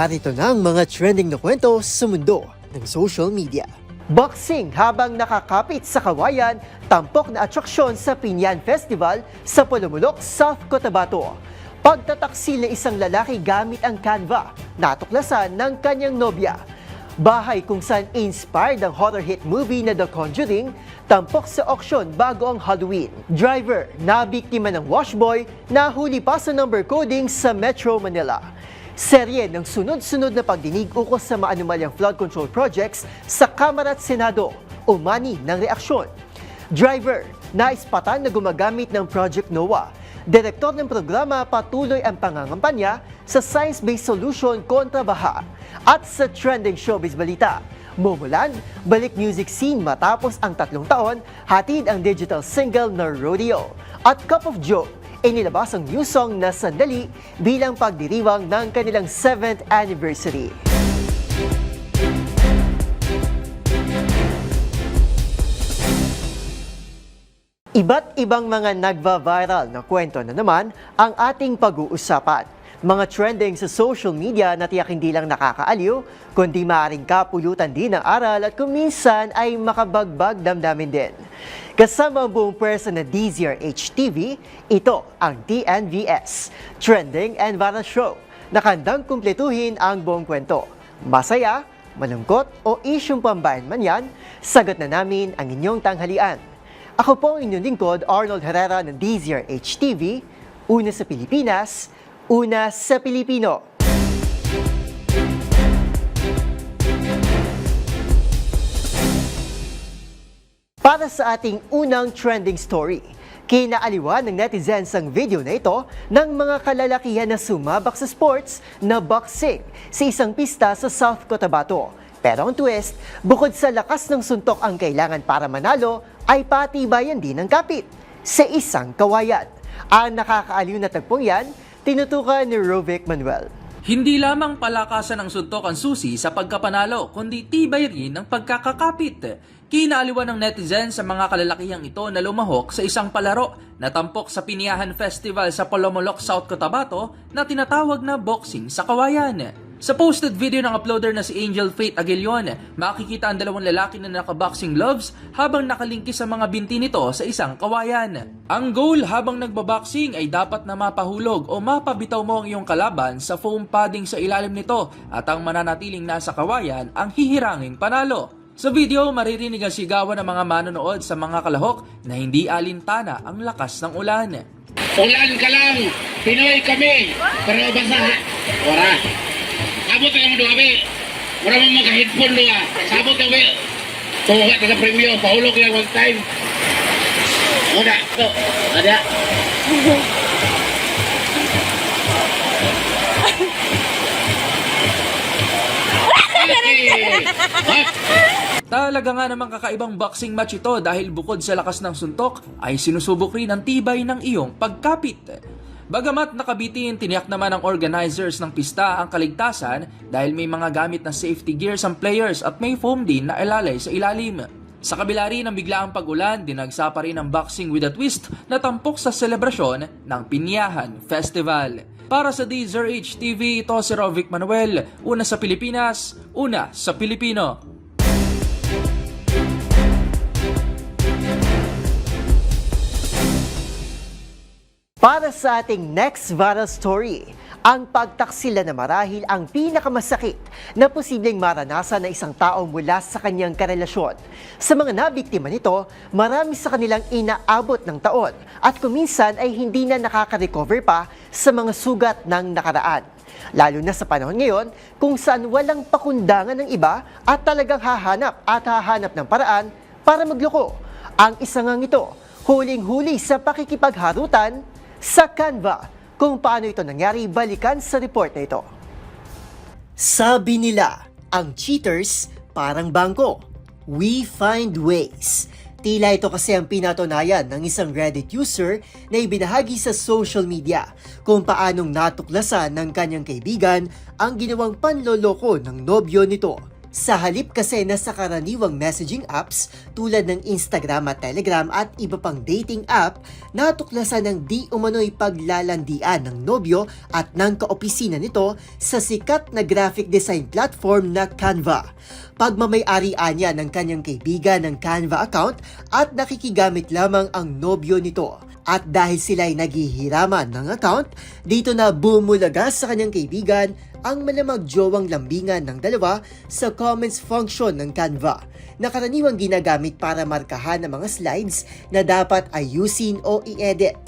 Narito na ang mga trending na kwento sa mundo ng social media. Boxing habang nakakapit sa kawayan, tampok na atraksyon sa Pinyan Festival sa Pulumulok, South Cotabato. Pagtataksil ng isang lalaki gamit ang Canva, natuklasan ng kanyang nobya. Bahay kung saan inspired ang horror hit movie na The Conjuring, tampok sa auction bago ang Halloween. Driver, nabiktima ng washboy, nahuli pa sa number coding sa Metro Manila. Serye ng sunod-sunod na pagdinig ukol sa maanumalyang flood control projects sa Kamara at Senado, umani ng reaksyon. Driver, naispatan na gumagamit ng Project NOAA. Direktor ng programa patuloy ang pangangampanya sa science-based solution kontra baha. At sa trending showbiz balita, Mumulan, balik music scene matapos ang tatlong taon, hatid ang digital single na Rodeo. At Cup of Joe, inilabas ang new song na Sandali bilang pagdiriwang ng kanilang 7th anniversary. Iba't ibang mga nagva-viral na kwento na naman ang ating pag-uusapan. Mga trending sa social media na tiyak hindi lang nakakaaliw, kundi maaaring kapulutan din ng aral at kung minsan ay makabagbag damdamin din. Kasama ang buong pwersa na DZRH TV, ito ang TNVS, Trending and Viral Show, na kandang kumpletuhin ang buong kwento. Masaya, malungkot o isyong pambayan man yan, sagot na namin ang inyong tanghalian. Ako po ang inyong lingkod, Arnold Herrera ng DZRH TV, una sa Pilipinas, una sa Pilipino. Para sa ating unang trending story, kinaaliwan ng netizens ang video na ito ng mga kalalakihan na sumabak sa sports na boxing sa isang pista sa South Cotabato. Pero ang twist, bukod sa lakas ng suntok ang kailangan para manalo, ay patibayan din ng kapit sa isang kawayan. Ang nakakaaliw na tagpong yan, tinutukan ni Rovic Manuel. Hindi lamang palakasan ng suntok ang susi sa pagkapanalo, kundi tibay rin ng pagkakakapit. Kinaaliwan ng netizen sa mga kalalakihang ito na lumahok sa isang palaro na tampok sa Piniahan Festival sa Polomolok, South Cotabato na tinatawag na boxing sa kawayan. Sa posted video ng uploader na si Angel Faith Aguilion, makikita ang dalawang lalaki na naka-boxing gloves habang nakalingki sa mga binti nito sa isang kawayan. Ang goal habang nagbaboxing ay dapat na mapahulog o mapabitaw mo ang iyong kalaban sa foam padding sa ilalim nito at ang mananatiling nasa kawayan ang hihiranging panalo. Sa video, maririnig ang sigawan ng mga manonood sa mga kalahok na hindi alintana ang lakas ng ulan. Ulan ka lang. Pinoy kami. Pero basa. Ora. Sabot mo doon kami. Wala mo mga headphone ah. Sabot ka kami. Tuhat ka sa premyo. Paulog lang one time. Una. Ito. Ada. Talaga nga namang kakaibang boxing match ito dahil bukod sa lakas ng suntok ay sinusubok rin ang tibay ng iyong pagkapit. Bagamat nakabitin, tiniyak naman ng organizers ng pista ang kaligtasan dahil may mga gamit na safety gears ang players at may foam din na ilalay sa ilalim. Sa kabila rin ng biglaang pag-ulan, dinagsa pa rin ang boxing with a twist na tampok sa selebrasyon ng Pinyahan Festival. Para sa DZRH TV, ito si Rovic Manuel, una sa Pilipinas, una sa Pilipino. Para sa ating next viral story, ang pagtaksila na marahil ang pinakamasakit na posibleng maranasan ng isang tao mula sa kanyang karelasyon. Sa mga nabiktima nito, marami sa kanilang inaabot ng taon at kuminsan ay hindi na nakaka-recover pa sa mga sugat ng nakaraan. Lalo na sa panahon ngayon kung saan walang pakundangan ng iba at talagang hahanap at hahanap ng paraan para magloko. Ang isa ngang ito, huling-huli sa pakikipagharutan sa Canva. Kung paano ito nangyari, balikan sa report na ito. Sabi nila, ang cheaters parang bangko. We find ways. Tila ito kasi ang pinatunayan ng isang Reddit user na ibinahagi sa social media kung paanong natuklasan ng kanyang kaibigan ang ginawang panloloko ng nobyo nito. Sa halip kasi na sa karaniwang messaging apps tulad ng Instagram at Telegram at iba pang dating app, natuklasan ng di umano'y paglalandian ng nobyo at ng kaopisina nito sa sikat na graphic design platform na Canva. Pagmamayari niya ng kanyang kaibigan ng Canva account at nakikigamit lamang ang nobyo nito. At dahil sila ay naghihiraman ng account, dito na bumulaga sa kanyang kaibigan ang malamang jowang lambingan ng dalawa sa comments function ng Canva na karaniwang ginagamit para markahan ang mga slides na dapat ayusin o i-edit.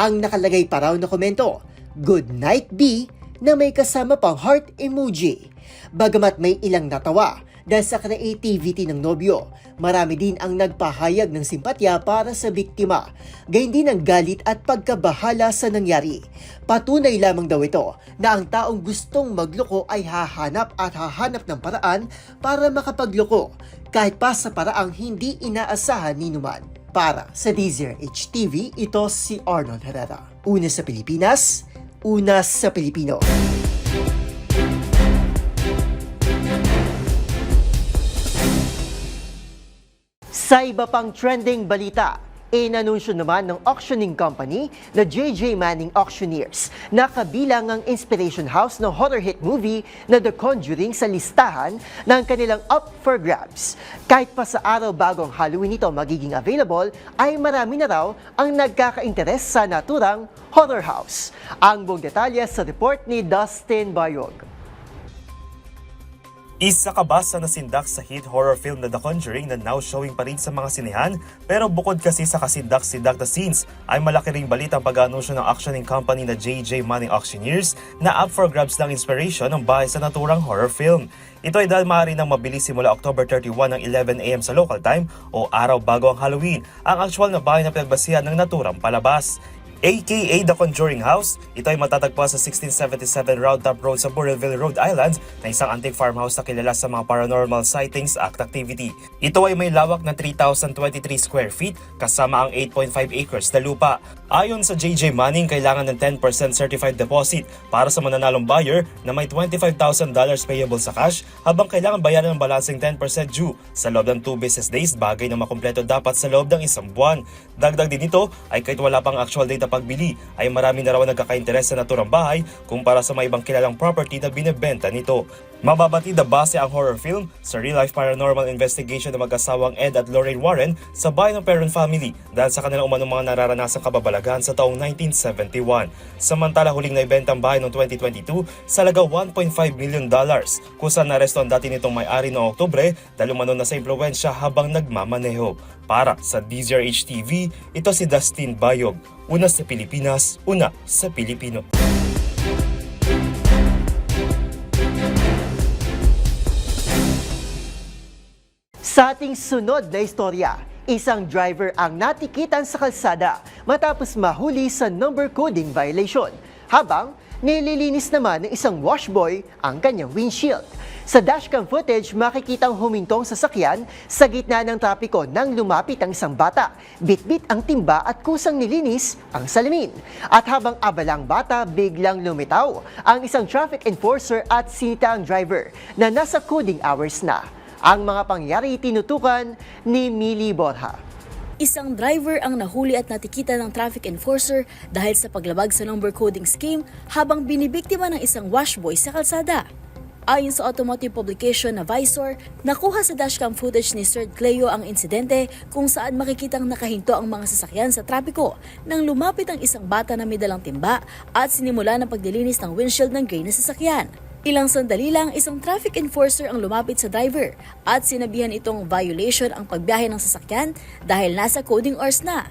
Ang nakalagay pa raw na komento, Good night B, na may kasama pang heart emoji. Bagamat may ilang natawa dahil sa creativity ng nobyo, marami din ang nagpahayag ng simpatya para sa biktima. Gayun din ang galit at pagkabahala sa nangyari. Patunay lamang daw ito na ang taong gustong magloko ay hahanap at hahanap ng paraan para makapagloko kahit pa sa paraang hindi inaasahan ni Numan. Para sa Deezer HTV, ito si Arnold Herrera. Una sa Pilipinas, una sa Pilipino. Sa iba pang trending balita, inanunsyo naman ng auctioning company na JJ Manning Auctioneers na kabilang ang inspiration house ng horror hit movie na The Conjuring sa listahan ng kanilang Up for Grabs. Kahit pa sa araw bagong Halloween ito magiging available, ay marami na raw ang nagkaka-interes sa naturang horror house. Ang buong detalye sa report ni Dustin Bayog. Isa ka ba sa nasindak sa hit horror film na The Conjuring na now showing pa rin sa mga sinehan? Pero bukod kasi sa kasindak-sindak na scenes, ay malaki ring balitang pag-anunsyo ng auctioning company na JJ Manning Auctioneers na up for grabs ng inspiration ng bahay sa naturang horror film. Ito ay dahil maaari nang mabilis simula October 31 ng 11am sa local time o araw bago ang Halloween, ang actual na bahay na pinagbasihan ng naturang palabas. Aka The Conjuring House. Ito ay matatagpuan sa 1677 Round Top Road sa Burrillville, Rhode Island na isang antique farmhouse na kilala sa mga paranormal sightings at activity. Ito ay may lawak na 3,023 square feet kasama ang 8.5 acres na lupa. Ayon sa JJ Manning, kailangan ng 10% certified deposit para sa mananalong buyer na may $25,000 payable sa cash habang kailangan bayaran ng balancing 10% due sa loob ng 2 business days bagay na makumpleto dapat sa loob ng isang buwan. Dagdag din ito ay kahit wala pang actual date na pagbili ay marami na raw nagkaka-interes sa naturang bahay kumpara sa mga ibang kilalang property na binebenta nito. Mababatid na base ang horror film sa real-life paranormal investigation ng mag-asawang Ed at Lorraine Warren sa bahay ng Perron family dahil sa kanilang umanong mga nararanasang kababalaghan sa taong 1971. Samantala huling naibenta ang bahay noong 2022 sa laga 1.5 million dollars kung saan naresto ang dati nitong may-ari noong Oktubre dahil umano na sa impluensya habang nagmamaneho. Para sa DZRH TV, ito si Dustin Bayog. Una sa Pilipinas, una sa Pilipino. Sa ating sunod na istorya, isang driver ang natikitan sa kalsada matapos mahuli sa number coding violation habang nililinis naman ng isang washboy ang kanyang windshield. Sa dashcam footage, makikitang humintong sasakyan sa gitna ng trapiko nang lumapit ang isang bata. Bitbit ang timba at kusang nilinis ang salamin. At habang abalang bata, biglang lumitaw ang isang traffic enforcer at sinita ang driver na nasa coding hours na. Ang mga pangyari tinutukan ni Mili Borja. Isang driver ang nahuli at natikita ng traffic enforcer dahil sa paglabag sa number coding scheme habang binibiktima ng isang washboy sa kalsada. Ayon sa automotive publication na Visor, nakuha sa dashcam footage ni Sir Cleo ang insidente kung saan makikitang nakahinto ang mga sasakyan sa trapiko nang lumapit ang isang bata na may dalang timba at sinimula ng paglilinis ng windshield ng gray na sasakyan. Ilang sandali lang, isang traffic enforcer ang lumapit sa driver at sinabihan itong violation ang pagbiyahe ng sasakyan dahil nasa coding hours na.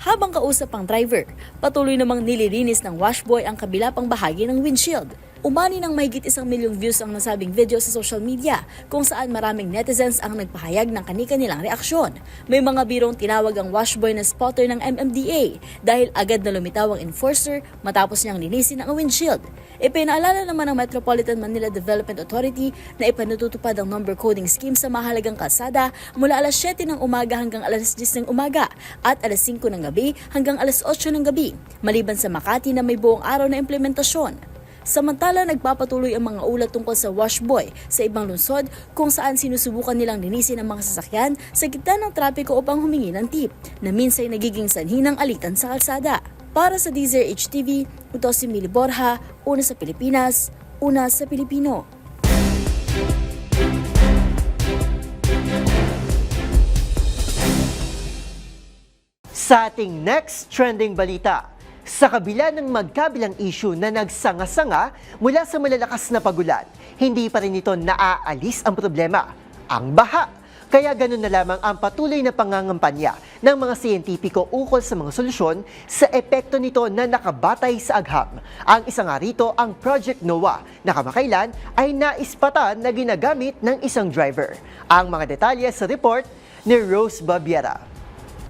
Habang kausap ang driver, patuloy namang nililinis ng washboy ang kabila pang bahagi ng windshield. Umani ng mahigit isang milyong views ang nasabing video sa social media kung saan maraming netizens ang nagpahayag ng kani-kanilang reaksyon. May mga birong tinawag ang washboy na spotter ng MMDA dahil agad na lumitaw ang enforcer matapos niyang linisin ang windshield. Ipinaalala naman ng Metropolitan Manila Development Authority na ipanatutupad ang number coding scheme sa mahalagang kalsada mula alas 7 ng umaga hanggang alas 10 ng umaga at alas 5 ng gabi hanggang alas 8 ng gabi, maliban sa Makati na may buong araw na implementasyon. Samantala, nagpapatuloy ang mga ulat tungkol sa washboy sa ibang lungsod kung saan sinusubukan nilang linisin ang mga sasakyan sa gitna ng trapiko upang humingi ng tip na minsan nagiging sanhi ng alitan sa kalsada. Para sa DZRH TV, ito si Mili Borja, una sa Pilipinas, una sa Pilipino. Sa ating next trending balita, sa kabila ng magkabilang issue na nagsanga-sanga mula sa malalakas na pagulan, hindi pa rin ito naaalis ang problema, ang baha. Kaya ganun na lamang ang patuloy na pangangampanya ng mga siyentipiko ukol sa mga solusyon sa epekto nito na nakabatay sa agham. Ang isa nga rito ang Project NOAA na kamakailan ay naispatan na ginagamit ng isang driver. Ang mga detalye sa report ni Rose Babiera.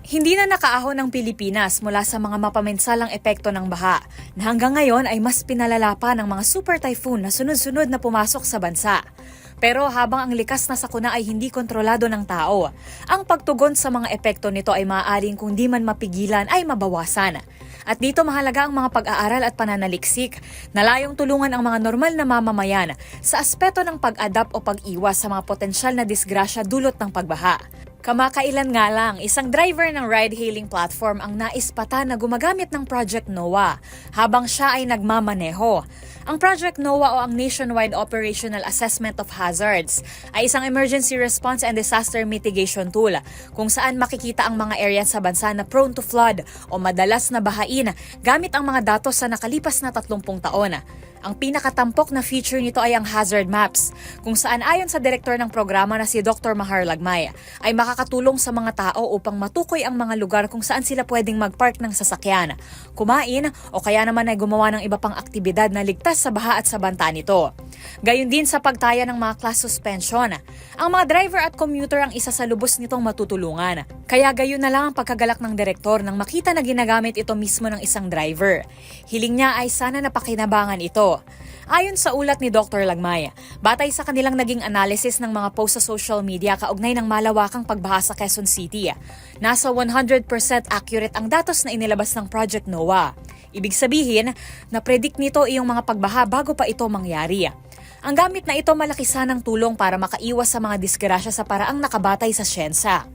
Hindi na nakaahon ng Pilipinas mula sa mga mapaminsalang epekto ng baha na hanggang ngayon ay mas pinalala pa ng mga super typhoon na sunod-sunod na pumasok sa bansa. Pero habang ang likas na sakuna ay hindi kontrolado ng tao, ang pagtugon sa mga epekto nito ay maaaring kung di man mapigilan ay mabawasan. At dito mahalaga ang mga pag-aaral at pananaliksik na layong tulungan ang mga normal na mamamayan sa aspeto ng pag-adapt o pag-iwas sa mga potensyal na disgrasya dulot ng pagbaha. Kamakailan nga lang, isang driver ng ride-hailing platform ang naispata na gumagamit ng Project NOAA habang siya ay nagmamaneho. Ang Project NOAA o ang Nationwide Operational Assessment of Hazards ay isang emergency response and disaster mitigation tool kung saan makikita ang mga area sa bansa na prone to flood o madalas na bahain gamit ang mga datos sa nakalipas na 30 taon. Ang pinakatampok na feature nito ay ang hazard maps, kung saan ayon sa direktor ng programa na si Dr. Mahar Lagmay, ay makakatulong sa mga tao upang matukoy ang mga lugar kung saan sila pwedeng mag-park ng sasakyan, kumain o kaya naman ay gumawa ng iba pang aktibidad na ligtas sa baha at sa banta nito. Gayun din sa pagtaya ng mga class suspension. Ang mga driver at commuter ang isa sa lubos nitong matutulungan. Kaya gayon na lang ang pagkagalak ng direktor nang makita na ginagamit ito mismo ng isang driver. Hiling niya ay sana napakinabangan ito. Ayon sa ulat ni Dr. Lagmay, batay sa kanilang naging analysis ng mga post sa social media kaugnay ng malawakang pagbaha sa Quezon City, nasa 100% accurate ang datos na inilabas ng Project NOAA. Ibig sabihin, na-predict nito iyong mga pagbaha bago pa ito mangyari. Ang gamit na ito malaki sanang tulong para makaiwas sa mga disgrasya sa paraang nakabatay sa siyensya.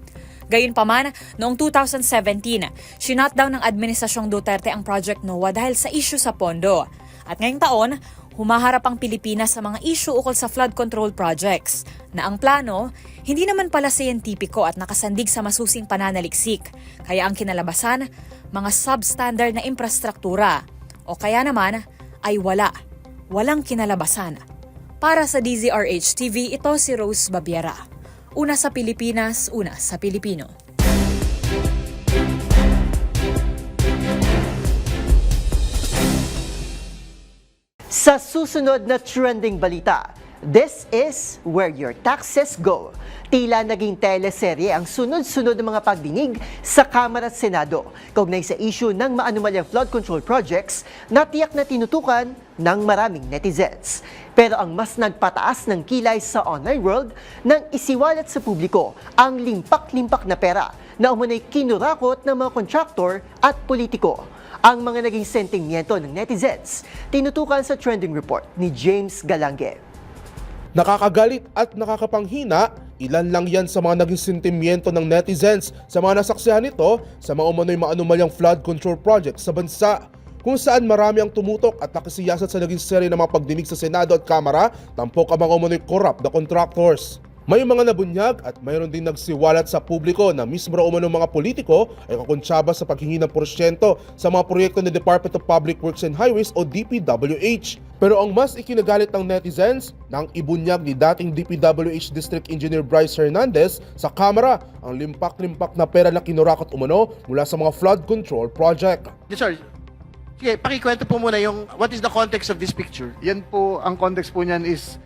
Gayunpaman, noong 2017, sinutdown ng Administrasyong Duterte ang Project NOAA dahil sa issue sa pondo. At ngayong taon, humaharap ang Pilipinas sa mga issue ukol sa flood control projects na ang plano hindi naman pala siyentipiko at nakasandig sa masusing pananaliksik. Kaya ang kinalabasan, mga substandard na infrastruktura o kaya naman ay wala, walang kinalabasan. Para sa DZRH TV, ito si Rose Babiera. Una sa Pilipinas, una sa Pilipino. Sa susunod na trending balita, this is where your taxes go. Tila naging teleserye ang sunod-sunod ng mga pagdinig sa Kamara at Senado kaugnay sa issue ng maanumalyang flood control projects na tiyak na tinutukan ng maraming netizens. Pero ang mas nagpataas ng kilay sa online world nang isiwalat sa publiko ang limpak-limpak na pera na umunay kinurakot ng mga kontraktor at politiko ang mga naging sentimiento ng netizens, tinutukan sa trending report ni James Galange. Nakakagalit at nakakapanghina, ilan lang yan sa mga naging sentimiento ng netizens sa mga nasaksihan nito sa mga umano'y maanumalyang flood control project sa bansa kung saan marami ang tumutok at nakasiyasat sa naging serye ng mga pagdinig sa Senado at Kamara, tampok ang mga umano'y corrupt na contractors. May mga nabunyag at mayroon din nagsiwalat sa publiko na mismo raw umano mga politiko ay kakontsaba sa paghingi ng porsyento sa mga proyekto ng Department of Public Works and Highways o DPWH. Pero ang mas ikinagalit ng netizens nang ibunyag ni dating DPWH District Engineer Bryce Hernandez sa Kamara ang limpak-limpak na pera na kinurakot umano mula sa mga flood control project. Yes, sir. Sige, pakikwento po muna yung what is the context of this picture? Yan po, ang context po niyan is,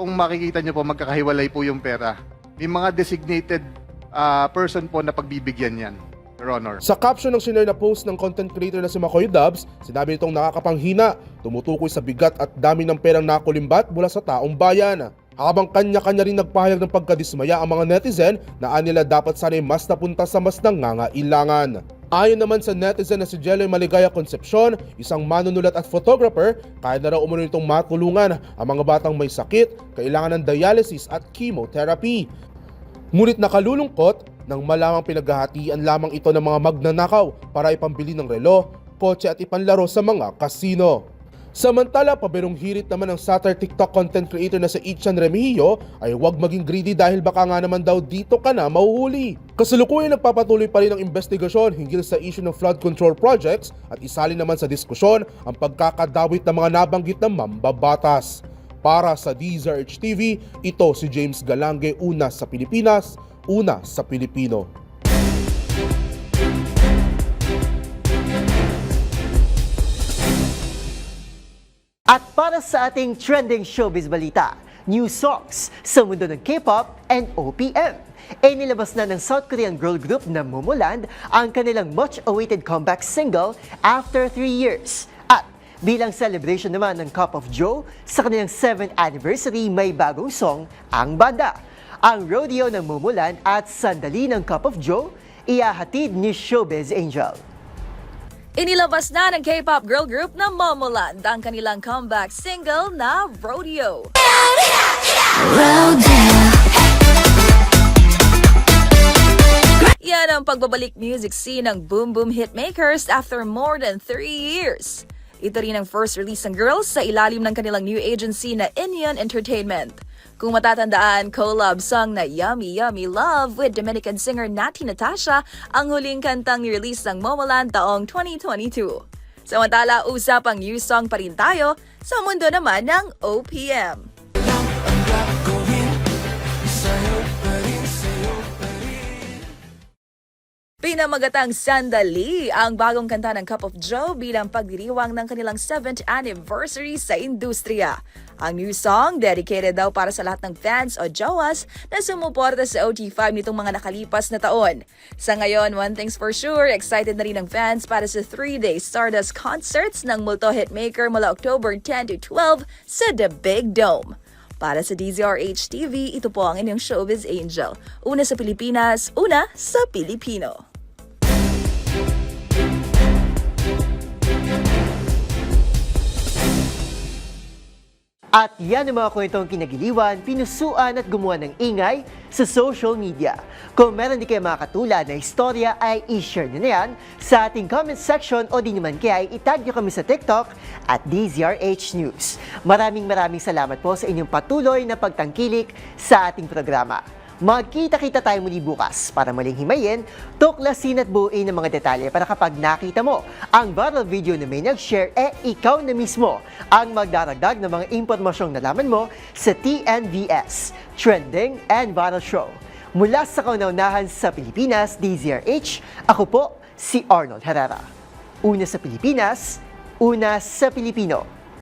kung makikita niyo po, magkakahiwalay po yung pera. May mga designated ah, person po na pagbibigyan yan, Your Honor. Sa caption ng sinare na post ng content creator na si Makoy Dubs, sinabi nitong nakakapanghina, tumutukoy sa bigat at dami ng perang nakulimbat mula sa taong bayan. Habang kanya-kanya rin nagpahayag ng pagkadismaya ang mga netizen na anila dapat sana'y mas napunta sa mas nangangailangan. Ayon naman sa netizen na si Jeloy Maligaya Concepcion, isang manunulat at photographer, kaya na raw umano itong matulungan ang mga batang may sakit, kailangan ng dialysis at chemotherapy. Ngunit nakalulungkot nang malamang pinaghahatian lamang ito ng mga magnanakaw para ipambili ng relo, kotse at ipanlaro sa mga kasino. Samantala, paberong hirit naman ng satire TikTok content creator na si Ichan Remigio ay huwag maging greedy dahil baka nga naman daw dito ka na mahuhuli. Kasalukuyan nagpapatuloy pa rin ang investigasyon hinggil sa issue ng flood control projects at isali naman sa diskusyon ang pagkakadawit ng mga nabanggit na mambabatas. Para sa DZRH TV, ito si James Galange, una sa Pilipinas, una sa Pilipino. At para sa ating trending showbiz balita, new songs sa mundo ng K-pop and OPM. E nilabas na ng South Korean girl group na Momoland ang kanilang much-awaited comeback single after 3 years. At bilang celebration naman ng Cup of Joe, sa kanilang 7th anniversary may bagong song ang banda. Ang rodeo ng Momoland at sandali ng Cup of Joe, iyahatid ni Showbiz Angel. Inilabas na ng K-pop girl group na Momoland ang kanilang comeback single na Rodeo. Yan ang pagbabalik music scene ng Boom Boom Hitmakers after more than 3 years. Ito rin ang first release ng girls sa ilalim ng kanilang new agency na Inyon Entertainment. Kung matatandaan, collab song na Yummy Yummy Love with Dominican singer Nati Natasha ang huling kantang ni-release ng Momoland taong 2022. Samantala, usapang new song pa rin tayo sa mundo naman ng OPM. Pinamagatang Sandali ang bagong kanta ng Cup of Joe bilang pagdiriwang ng kanilang 7th anniversary sa industriya. Ang new song, dedicated daw para sa lahat ng fans o jowas na sumuporta sa OT5 nitong mga nakalipas na taon. Sa ngayon, one thing's for sure, excited na rin ang fans para sa 3-day Stardust concerts ng multo hitmaker mula October 10 to 12 sa The Big Dome. Para sa DZRH TV, ito po ang inyong showbiz angel. Una sa Pilipinas, una sa Pilipino. At yan ang mga kwentong kinagiliwan, pinusuan at gumawa ng ingay sa social media. Kung meron di kayo makatulad na istorya ay i-share nyo na yan sa ating comment section o di naman kaya ay itag nyo kami sa TikTok at DZRH News. Maraming maraming salamat po sa inyong patuloy na pagtangkilik sa ating programa. Magkita-kita tayo muli bukas para muling himayin, tuklasin at buuin ang mga detalye para kapag nakita mo ang viral video na may nag-share, eh ikaw na mismo ang magdaragdag ng mga impormasyong nalaman mo sa TNVS, Trending and Viral Show. Mula sa kaunaunahan sa Pilipinas, DZRH, ako po si Arnold Herrera. Una sa Pilipinas, una sa Pilipino.